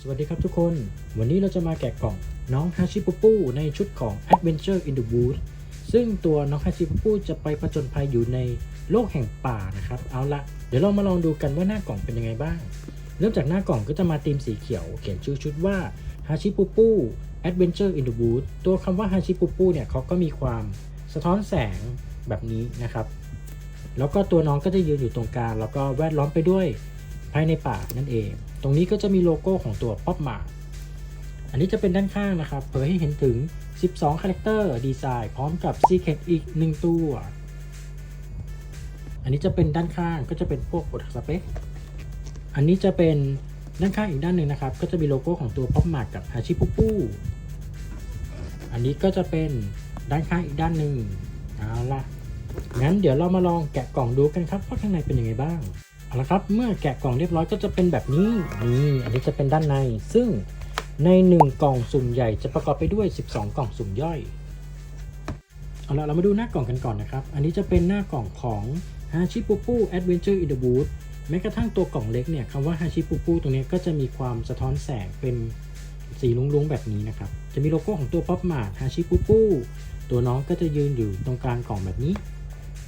สวัสดีครับทุกคน วันนี้เราจะมาแกะกล่องน้องฮาชิปุปุในชุดของ Adventure in the Woods ซึ่งตัวน้องฮาชิปุปุจะไปผจญภัยอยู่ในโลกแห่งป่านะครับ เอาละเดี๋ยวเรามาลองดูกันว่าหน้ากล่องเป็นยังไงบ้าง เริ่มจากหน้ากล่องก็จะมาธีมสีเขียว เขียนชื่อชุดว่าฮาชิปุปุ Adventure in the Woods ตัวคำว่าฮาชิปุปุเนี่ยเขาก็มีความสะท้อนแสงแบบนี้นะครับ แล้วก็ตัวน้องก็จะยืนอยู่ตรงกลางแล้วก็แวดล้อมไปด้วยภายในป่านั่นเอง รงนี้ก็จะมีโลโก้ของตัวป๊อปมาอันนี้จะเป็นด้านข้างนะครับ เผยให้เห็นถึง 12 คาแรคเตอร์ดีไซน์พร้อมกับ Secret อีก 1 ตัว อันนี้จะเป็นด้านข้างก็จะเป็นพวกกฎสเปค อันนี้จะเป็นด้านข้างอีกด้านหนึ่งนะครับ ก็จะมีโลโก้ของตัวป๊อปมากับฮาชิปุปุอันนี้ก็จะเป็นด้านข้างอีกด้านหนึ่งเอาล่ะงั้นเดี๋ยวเรามาลองแกะกล่องดูกันครับว่าข้างในเป็นยังไงบ้าง เอาละครับเมื่อแกะกล่องเรียบร้อยก็จะเป็นแบบนี้นี่อันนี้จะเป็นด้านใน ซึ่งใน 1 กล่องสุ่มใหญ่จะประกอบไปด้วย 12 กล่องสุ่มย่อยเอาละเรามาดูหน้ากล่องกันก่อนนะครับ อันนี้จะเป็นหน้ากล่องของ h a c h i p u p u Adventure in the Woods แม้กระทั่งตัวกล่องเล็กเนี่ยคำว่า h a c h i p u p u ตรงนี้ก็จะมีความสะท้อนแสงเป็นสีลุ้งๆแบบนี้นะครับ จะมีโลโก้ของตัวป๊อปมาร์ h a c h i p u p u ตัวน้องก็จะยืนอยู่ตรงกลางกล่องแบบนี้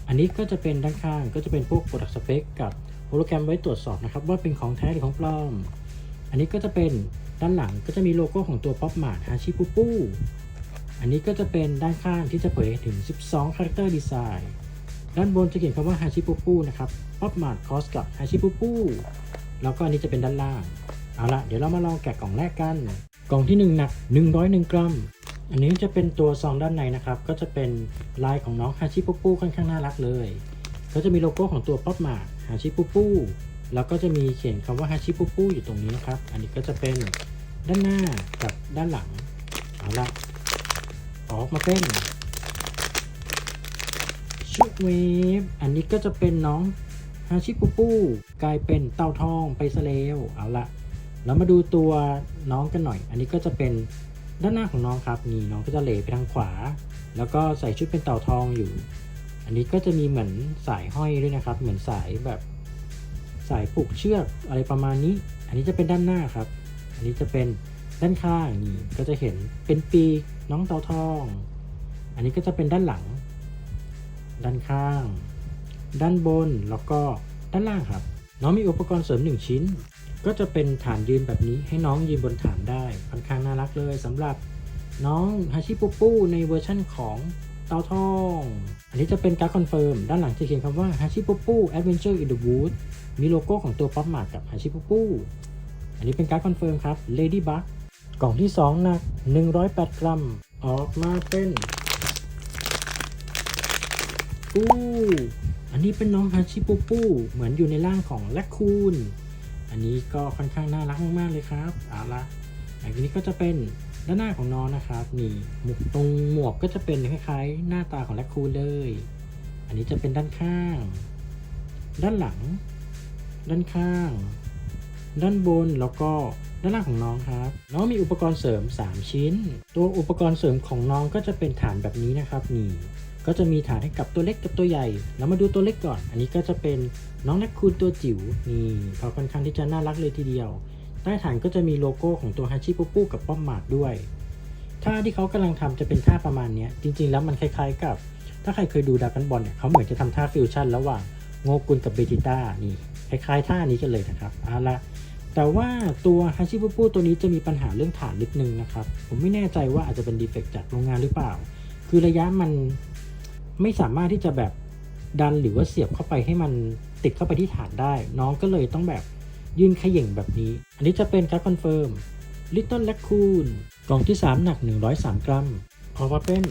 อันนี้ก็จะเป็นด้านข้างก็จะเป็นพวก Product Spec กับ โฮโลแกรมไว้ตรวจสอบนะครับว่าเป็นของแท้หรือของปลอม อันนี้ก็จะเป็นด้านหลังก็จะมีโลโก้ของตัว Pop Mart h a c h i p u p u อันนี้ก็จะเป็นด้านข้างที่จะเผยถึง 12 Character Design ด้านบนจะเขียนคำว่า h a c h i p u p u นะครับ Pop Mart Cross กับ h a c h i p u p u แล้วก็อันนี้จะเป็นด้านล่าง เอาละเดี๋ยวเรามาลองแกะกล่องแรกกัน กล่องที่ 1 หนัก 101 กรัม อันนี้จะเป็นตัวซองด้านในนะครับ ก็จะเป็นลายของน้องฮาชิปุปุค่อนข้างน่ารักเลย ก็จะมีโลโก้ของตัวป๊อปมาฮาชิปุปุแล้วก็จะมีเขียนคำว่าฮาชิปุปุอยู่ตรงนี้นะครับ อันนี้ก็จะเป็นด้านหน้ากับด้านหลัง เอาละออกมาเป็นชุดเวฟอันนี้ก็จะเป็นน้องฮาชิปุปุกลายเป็นเต่าทองไปซะแล้วเอาละเรามาดูตัวน้องกันหน่อย อันนี้ก็จะเป็นด้านหน้าของน้องครับนี่น้องก็จะเหลไปทางขวา แล้วก็ใส่ชุดเป็นเต่าทองอยู่ อันนี้ก็จะมีเหมือนสายห้อยด้วยนะครับ เหมือนสายแบบสายผูกเชือกอะไรประมาณนี้ อันนี้จะเป็นด้านหน้าครับ อันนี้จะเป็นด้านข้างนี่ก็จะเห็นเป็นปีกน้องเต่าทอง อันนี้ก็จะเป็นด้านหลัง ด้านข้าง ด้านบนแล้วก็ด้านล่างครับ น้องมีอุปกรณ์เสริมหนึ่งชิ้น ก็จะเป็นฐานยืนแบบนี้ ให้น้องยืนบนฐานได้ค่อนข้างน่ารักเลยสำหรับน้องฮาชิปุปุในเวอร์ชั่นของเตาทอง อันนี้จะเป็นการ์ดคอนเฟิร์มด้านหลังจะเขียนคำว่าฮาชิปุปุ Adventure in the Woods มีโลโก้ของตัวป๊อปมากกับฮาชิปุปุอันนี้เป็นการ์ดคอนเฟิร์มครับ Ladybug กล่องที่2หนัก 108 กรัม ออกมาเป็นอู้อันนี้เป็นน้องฮาชิปุปุเหมือนอยู่ในร่างของแลคคูน อันนี้ก็ค่อนข้างน่ารักมากๆเลยครับ เอาละอันนี้ก็จะเป็น ด้านหน้าของน้องนะครับนี่หมวกตรงหมวกก็จะเป็นคล้ายๆ หน้าตาของแรคคูนเลย อันนี้จะเป็นด้านข้าง ด้านหลัง ด้านข้าง ด้านบนแล้วก็ด้านล่างของน้องครับ น้องมีอุปกรณ์เสริม 3 ชิ้น ตัวอุปกรณ์เสริมของน้องก็จะเป็นฐานแบบนี้นะครับนี่ก็จะมีฐานให้กับตัวเล็กกับตัวใหญ่เรามาดูตัวเล็กก่อน อันนี้ก็จะเป็นน้องแรคคูนตัวจิ๋วนี่เขาค่อนข้างที่จะน่ารักเลยทีเดียว ต้ฐานก็จะมีโลโก้ของตัวฮาชิปุปุกับป้อมหมากด้วย ท่าที่เขากำลังทำจะเป็นท่าประมาณนี้จริงๆ แล้วมันคล้ายๆกับ ถ้าใครเคยดูดากันบอลเนี่ยเขาเหมือนจะทำท่าฟิวชั่นระหว่างโงกุลกับเบจิต้านี่คล้ายๆ ท่านี้กันเลยนะครับเอาละแต่ว่าตัวฮาชิปุปุตัวนี้จะมีปัญหาเรื่องฐานนิดนึงนะครับ ผมไม่แน่ใจว่าอาจจะเป็นดีเฟกต์จากโรงงานหรือเปล่า คือระยะมันไม่สามารถที่จะแบบดันหรือว่าเสียบเข้าไปให้มันติดเข้าไปที่ฐานได้ น้องก็เลยต้องแบบ ยืนขย่งแบบนี้ อันนี้จะเป็นการคอนเฟิร์ม Little Raccoon กล่องที่ 3 หนัก 103 กรัม ออกมาเป็น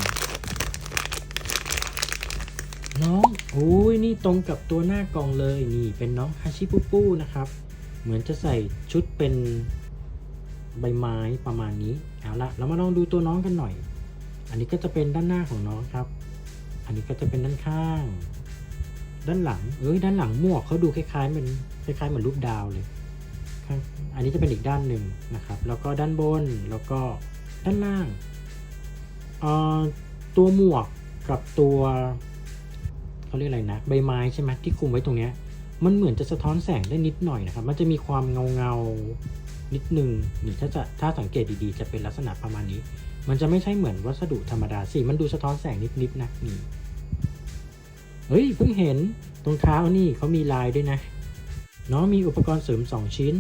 น้องโอ้ยนี่ตรงกับตัวหน้ากล่องเลยนี่เป็นน้องฮาชิปุปุนะครับ เหมือนจะใส่ชุดเป็นใบไม้ประมาณนี้ เอาละเรามาลองดูตัวน้องกันหน่อย อันนี้ก็จะเป็นด้านหน้าของน้องครับ อันนี้ก็จะเป็นด้านข้าง ด้านหลัง เอ้ยด้านหลังหมวกเขาดูคล้ายๆเหมือนคล้ายๆเหมือนรูปดาวเลย อันนี้จะเป็นอีกด้านหนึ่งนะครับ แล้วก็ด้านบนแล้วก็ด้านล่าง ตัวหมวกกับตัวเขาเรียกอะไรนะใบไม้ใช่ไหมที่คลุมไว้ตรงเนี้ยมันเหมือนจะสะท้อนแสงได้นิดหน่อยนะครับ มันจะมีความเงาเงานิดนึงนี่ถ้าจะถ้าสังเกตดีๆ จะเป็นลักษณะประมาณนี้ มันจะไม่ใช่เหมือนวัสดุธรรมดาสิ มันดูสะท้อนแสงนิดๆนะนี่ เฮ้ยเพิ่งเห็นตรงเท้านี่เขามีลายด้วยนะ น้องมีอุปกรณ์เสริม 2 ชิ้น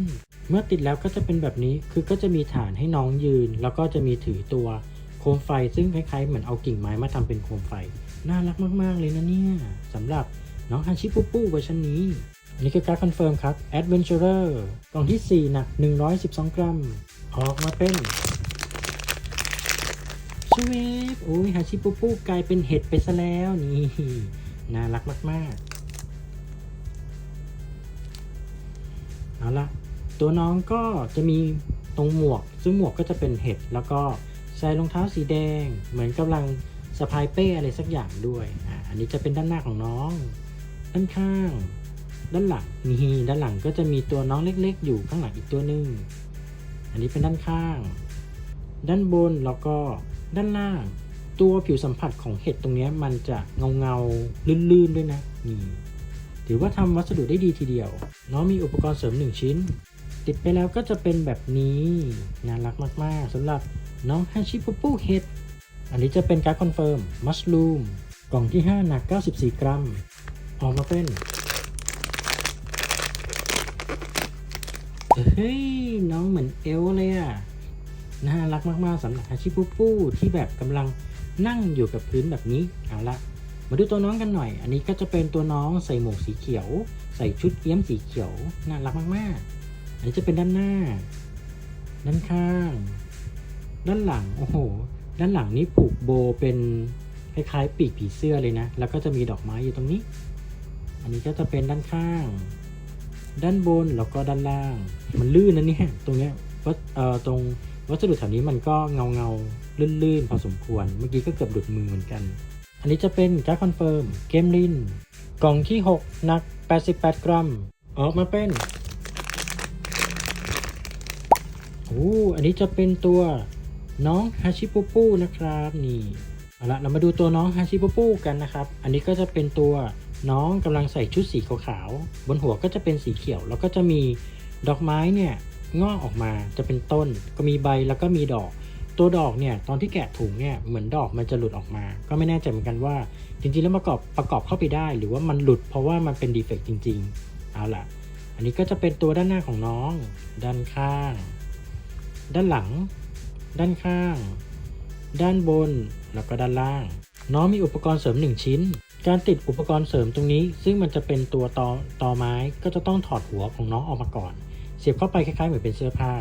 เมื่อติดแล้วก็จะเป็นแบบนี้ คือก็จะมีฐานให้น้องยืน แล้วก็จะมีถือตัวโคมไฟ ซึ่งคล้ายๆ เหมือนเอากิ่งไม้มาทำเป็นโคมไฟ น่ารักมากๆเลยนะเนี่ยสำหรับน้องฮาชิปุปุเวอร์ชันนี้นนี้คือการคอนเฟิร์มครับ Adventurer กล่องที่ 4 หนัก 112 กรัม ออกมาเป็นชเวฟโอ้ยฮาชิปุปุกลายเป็นเห็ดไปซะแล้วนี่ น่ารักมากๆ เอาละตัวน้องก็จะมีตรงหมวก ซึ่งหมวกก็จะเป็นเห็ดแล้วก็ใส่รองเท้าสีแดง เหมือนกำลังสะพายเป้อะไรสักอย่างด้วยอ่าอันนี้จะเป็นด้านหน้าของน้อง ด้านข้าง ด้านหลังนี่ด้านหลังก็จะมีตัวน้องเล็กๆ อยู่ข้างหลังอีกตัวหนึ่งอันนี้เป็นด้านข้าง ด้านบนแล้วก็ด้านล่าง ตัวผิวสัมผัสของเห็ดตรงนี้มันจะเงาเงาๆลื่นๆด้วยนะนี่ ถือว่าทำวัสดุได้ดีทีเดียว น้องมีอุปกรณ์เสริมหนึ่งชิ้น ติดไปแล้วก็จะเป็นแบบนี้ น่ารักมากๆสำหรับน้องฮาชิปุปุเห็ดอันนี้จะเป็นการดคอนเฟิร์มมัชลูมกล่องที่ 5 หนัก 94 กรัม ออกมาเป็นเฮ้ย น้องเหมือนเอลเลยอะน่ารักมากๆสำหรับฮาชิปุปุที่แบบกำลังนั่งอยู่กับพื้นแบบนี้ เอาละ มาดูตัวน้องกันหน่อย อันนี้ก็จะเป็นตัวน้องใส่หมวกสีเขียว ใส่ชุดเอี้ยมสีเขียว น่ารักมากๆ อันนี้จะเป็นด้านหน้า ด้านข้าง ด้านหลัง โอ้โห ด้านหลังนี้ผูกโบเป็นคล้ายๆ ปีกผีเสื้อเลยนะ แล้วก็จะมีดอกไม้อยู่ตรงนี้ อันนี้ก็จะเป็นด้านข้าง ด้านบนแล้วก็ด้านล่าง มันลื่นนะเนี่ย ตรงเนี้ยวัสเอ่อตรงวัสดุแถวนี้มันก็เงาเงาๆลื่นๆพอสมควร เมื่อกี้ก็เกือบดุดมือเหมือนกัน อันนี้จะเป็นการดคอนเฟิร์มเกมลิน กล่องที่ 6 หนัก 88 กรัม ออกมาเป็นโอ้อันนี้จะเป็นตัวน้องฮาชิปุปุนะครับนี่เอาละเรามาดูตัวน้องฮาชิปุปุกันนะครับ อันนี้ก็จะเป็นตัวน้องกำลังใส่ชุดสีขาวๆบนหัวก็จะเป็นสีเขียว แล้วก็จะมีดอกไม้เนี่ยงอกออกมาจะเป็นต้น ก็มีใบแล้วก็มีดอก ตัวดอกเนี่ยตอนที่แกะถุงเนี่ยเหมือนดอกมันจะหลุดออกมา ก็ไม่แน่ใจเหมือนกันว่า จริงๆแล้วประกอบประกอบเข้าไปได้ หรือว่ามันหลุดเพราะว่ามันเป็นดีเฟกต์จริง ๆ เอาล่ะ อันนี้ก็จะเป็นตัวด้านหน้าของน้อง ด้านข้าง ด้านหลัง ด้านข้าง ด้านบนแล้วก็ด้านล่าง น้องมีอุปกรณ์เสริม 1 ชิ้น การติดอุปกรณ์เสริมตรงนี้ ซึ่งมันจะเป็นตัวตอตอไม้ก็จะต้องถอดหัวของน้องออกมาก่อน เสียบเข้าไปคล้ายๆเหมือนเป็นเสื้อผ้า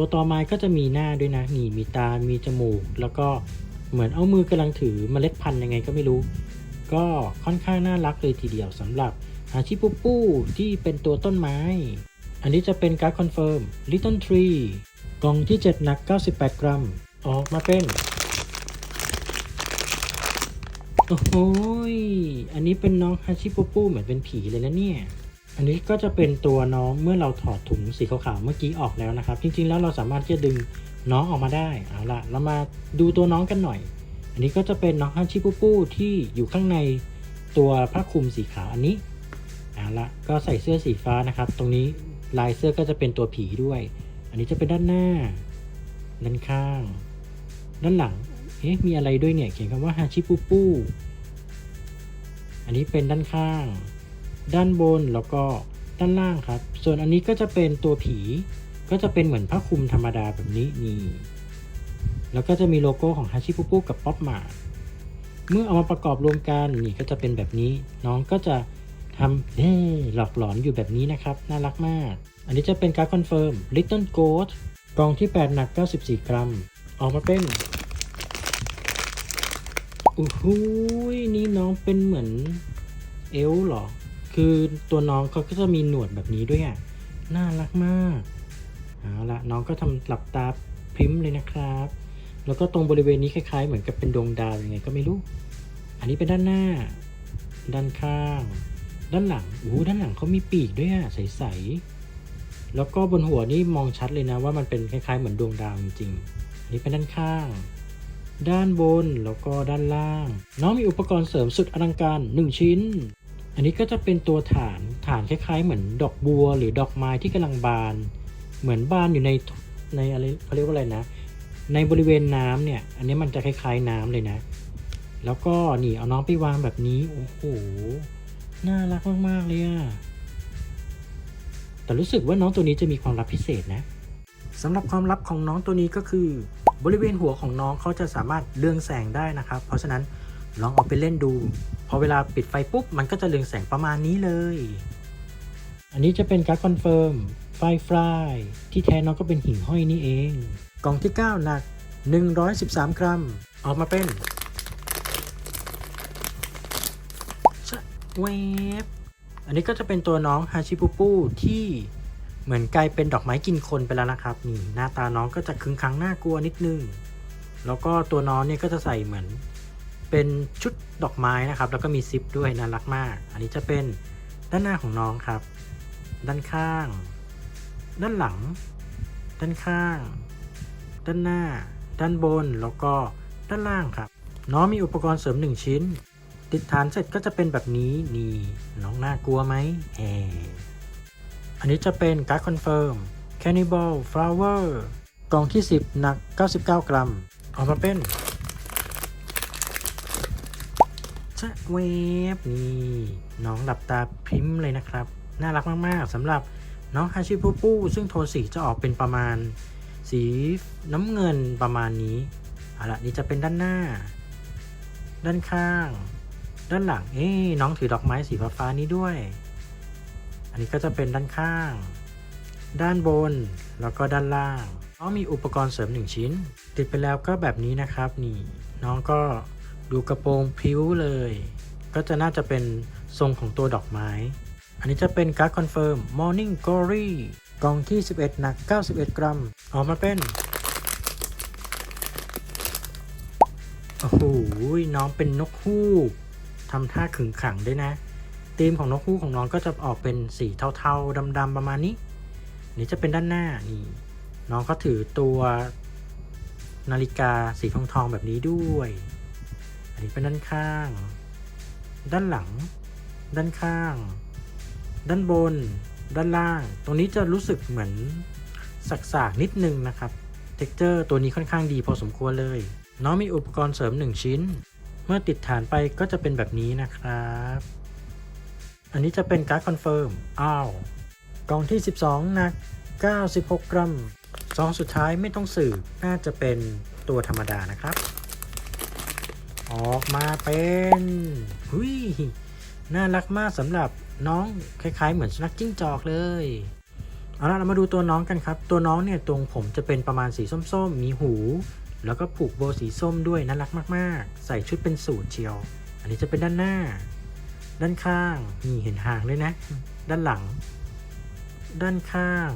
ตัวต่อม้ก็จะมีหน้าด้วยนะนี่มีตา มีจมูก แล้วก็เหมือนเอามือกำลังถือเมล็ดพันธุ์ยังไงก็ไม่รู้ ก็ค่อนข้างน่ารักเลยทีเดียวสำหรับอาชิปุปูที่เป็นตัวต้นไม้ อันนี้จะเป็นการ์ดคอนเฟิร์ม Little Tree กล่องที่ 7 หนัก 98 กรัม ออกมาเป็น โอ้โหยอันนี้เป็นน้องฮาชิปุปุเหมือนเป็นผีเลยนะเนี่ย อันนี้ก็จะเป็นตัวน้องเมื่อเราถอดถุงสีขาวๆเมื่อกี้ออกแล้วนะครับ จริงๆแล้วเราสามารถที่จะดึงน้องออกมาได้เอาละเรามาดูตัวน้องกันหน่อย อันนี้ก็จะเป็นน้องฮาชิปุปุที่อยู่ข้างในตัวผ้าคลุมสีขาวอันนี้เอาละก็ใส่เสื้อสีฟ้านะครับ ตรงนี้ลายเสื้อก็จะเป็นตัวผีด้วย อันนี้จะเป็นด้านหน้า ด้านข้าง ด้านหลังเอ๊ะมีอะไรด้วยเนี่ยเขียนคำว่าฮาชิปุปุอันนี้เป็นด้านข้าง ด้านบนแล้วก็ด้านล่างครับ ส่วนอันนี้ก็จะเป็นตัวผี ก็จะเป็นเหมือนผ้าคลุมธรรมดาแบบนี้นี่แล้วก็จะมีโลโก้ของฮาชิปุปุกับป๊อปมาเมื่อเอามาประกอบรวมกันนี่ก็จะเป็นแบบนี้ น้องก็จะทำเอ๊ะหลอกหลอนอยู่แบบนี้นะครับ น่ารักมาก อันนี้จะเป็นการคอนเฟิร์ม Little Ghost กล่องที่ 8 หนัก 94 กรัม ออกมาเป็นโอ้โหยนี่น้องเป็นเหมือนเอลหรอ คือตัวน้องเขาก็จะมีหนวดแบบนี้ด้วยอะ น่ารักมาก เอาละน้องก็ทำหลับตาพริมเลยนะครับ แล้วก็ตรงบริเวณนี้คล้ายๆ เหมือนกับเป็นดวงดาวยังไงก็ไม่รู้ อันนี้เป็นด้านหน้า ด้านข้าง ด้านหลังโอ้โหด้านหลังเขามีปีกด้วยอะใสๆ แล้วก็บนหัวนี่มองชัดเลยนะว่ามันเป็นคล้ายๆ เหมือนดวงดาวจริงๆ อันนี้เป็นด้านข้างด้านบนแล้วก็ด้านล่าง น้องมีอุปกรณ์เสริมสุดอลังการ 1 ชิ้น อันนี้ก็จะเป็นตัวฐานฐานคล้ายๆ เหมือนดอกบัว หรือดอกไม้ที่กำลังบาน เหมือนบานอยู่ในในอะไรเขาเรียกว่าอะไรนะ ในบริเวณน้ำเนี่ย อันนี้มันจะคล้ายๆน้ำเลยนะ แล้วก็นี่เอาน้องไปวางแบบนี้โอ้โหน่ารักมากๆเลยอะแต่รู้สึกว่าน้องตัวนี้จะมีความลับพิเศษนะสำหรับความลับของน้องตัวนี้ก็คือ บริเวณหัวของน้องเขาจะสามารถเรืองแสงได้นะครับ เพราะฉะนั้น ลองเอาไปเล่นดู พอเวลาปิดไฟปุ๊บ มันก็จะเรืองแสงประมาณนี้เลย อันนี้จะเป็นการ์ดคอนเฟิร์มไฟฟลายที่แท้น้องก็เป็นหิ่งห้อยนี่เอง กล่องที่ 9 หนัก 113 กรัม ออกมาเป็นชะเวฟอันนี้ก็จะเป็นตัวน้องฮาชิปูปูที่เหมือนกลายเป็นดอกไม้กินคนไปแล้วนะครับ นี่หน้าตาน้องก็จะคึงคังน่ากลัวนิดนึง แล้วก็ตัวน้องเนี่ยก็จะใส่เหมือน เป็นชุดดอกไม้นะครับ แล้วก็มีซิปด้วยน่ารักมาก อันนี้จะเป็นด้านหน้าของน้องครับ ด้านข้าง ด้านหลัง ด้านข้าง ด้านหน้า ด้านบน แล้วก็ด้านล่างครับ น้องมีอุปกรณ์เสริม 1 ชิ้น ติดฐานเสร็จก็จะเป็นแบบนี้นี่น้องน่ากลัวไหมแฮอันนี้จะเป็นการ์ดคอนเฟิร์ม Cannibal Flower กล่องที่ 10 หนัก 99 กรัม ออกมาเป็น ชะเวฟนี่น้องหลับตาพริมเลยนะครับ น่ารักมากๆสำหรับน้องฮาชิปูปูซึ่งโทนสีจะออกเป็นประมาณ สีน้ำเงินประมาณนี้เอาละนี่จะเป็นด้านหน้า ด้านข้าง ด้านหลัง เอ๊น้องถือดอกไม้สีฟ้าๆนี้ด้วย อันนี้ก็จะเป็นด้านข้าง ด้านบนแล้วก็ด้านล่างน้องมีอุปกรณ์เสริม1ชิ้น ติดไปแล้วก็แบบนี้นะครับ นี่ น้องก็ ดูกระโปรงพริ้วเลย ก็จะน่าจะเป็นทรงของตัวดอกไม้ อันนี้จะเป็นการ์ดคอนเฟิร์ม Morning Glory กล่องที่ 11 หนัก 91 กรัม ออกมาเป็น โอ้โห น้องเป็นนกฮูกทำท่าขึงขังด้วยนะธีมของนกฮูกของน้องก็จะออกเป็นสีเทาๆดำๆประมาณนี้ นี่จะเป็นด้านหน้านี่ น้องก็ถือตัวนาฬิกาสีทองๆแบบนี้ด้วย อันนี้เป็นด้านข้าง ด้านหลัง ด้านข้าง ด้านบน ด้านล่าง ตรงนี้จะรู้สึกเหมือนสักๆนิดนึงนะครับเท็กเจอร์ตัวนี้ค่อนข้างดีพอสมควรเลย น้องมีอุปกรณ์เสริม 1 ชิ้น เมื่อติดฐานไปก็จะเป็นแบบนี้นะครับ อันนี้จะเป็นการ์ดคอนเฟิร์ม อ้าว กล่องที่ 12หนัก 96 กรัมซองสุดท้ายไม่ต้องสืบน่าจะเป็นตัวธรรมดานะครับ ออกมาเป็นหุยน่ารักมากสำหรับน้องคล้ายๆ เหมือนสุนัขจิ้งจอกเลยเอาละเรามาดูตัวน้องกันครับ ตัวน้องเนี่ยตรงผมจะเป็นประมาณสีส้มๆ มีหู แล้วก็ผูกโบว์สีส้มด้วยน่ารักมากๆ ใส่ชุดเป็นสูทเชียว อันนี้จะเป็นด้านหน้า ด้านข้างนี่เห็นหางเลยนะ ด้านหลัง ด้านข้าง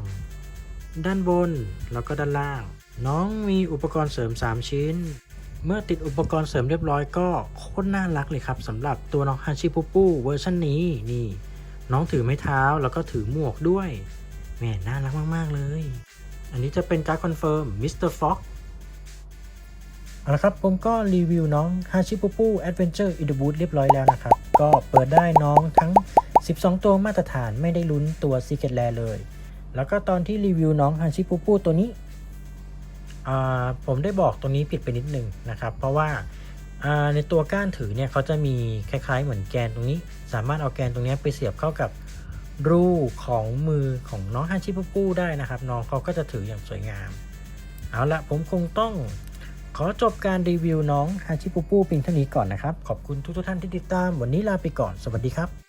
ด้านบนแล้วก็ด้านล่าง น้องมีอุปกรณ์เสริม 3 ชิ้น เมื่อติดอุปกรณ์เสริมเรียบร้อยก็โคตรน่ารักเลยครับสำหรับตัวน้องฮันชิปูปูเวอร์ชันนี้นี่ น้องถือไม้เท้าแล้วก็ถือหมวกด้วยแหม่น่ารักมาก ๆ เลย อันนี้จะเป็นการคอนเฟิร์มมิสเตอร์ฟ็อกเอาละครับผมก็รีวิวน้องฮาชิปูปูแอดเวนเจอร์อินเดอะบูทเรียบร้อยแล้วนะครับ ก็เปิดได้น้องทั้ง 12 ตัวมาตรฐานไม่ได้ลุ้นตัว Secret Rare เลย แล้วก็ตอนที่รีวิวน้องฮาชิปูปูตัวนี้ ผมได้บอกตรงนี้ผิดไปนิดนึงนะครับ เพราะว่าในตัวก้านถือเนี่ยเขาจะมีคล้ายๆ เหมือนแกนตรงนี้ สามารถเอาแกนตรงนี้ไปเสียบเข้ากับรูของมือของน้องฮาชิปูปูได้นะครับ น้องเขาก็จะถืออย่างสวยงาม เอาละผมคงต้องขอจบการรีวิวน้องฮาชิปูปูเพียงเท่านี้ก่อนนะครับ ขอบคุณทุกๆท่านที่ติดตาม วันนี้ลาไปก่อน สวัสดีครับ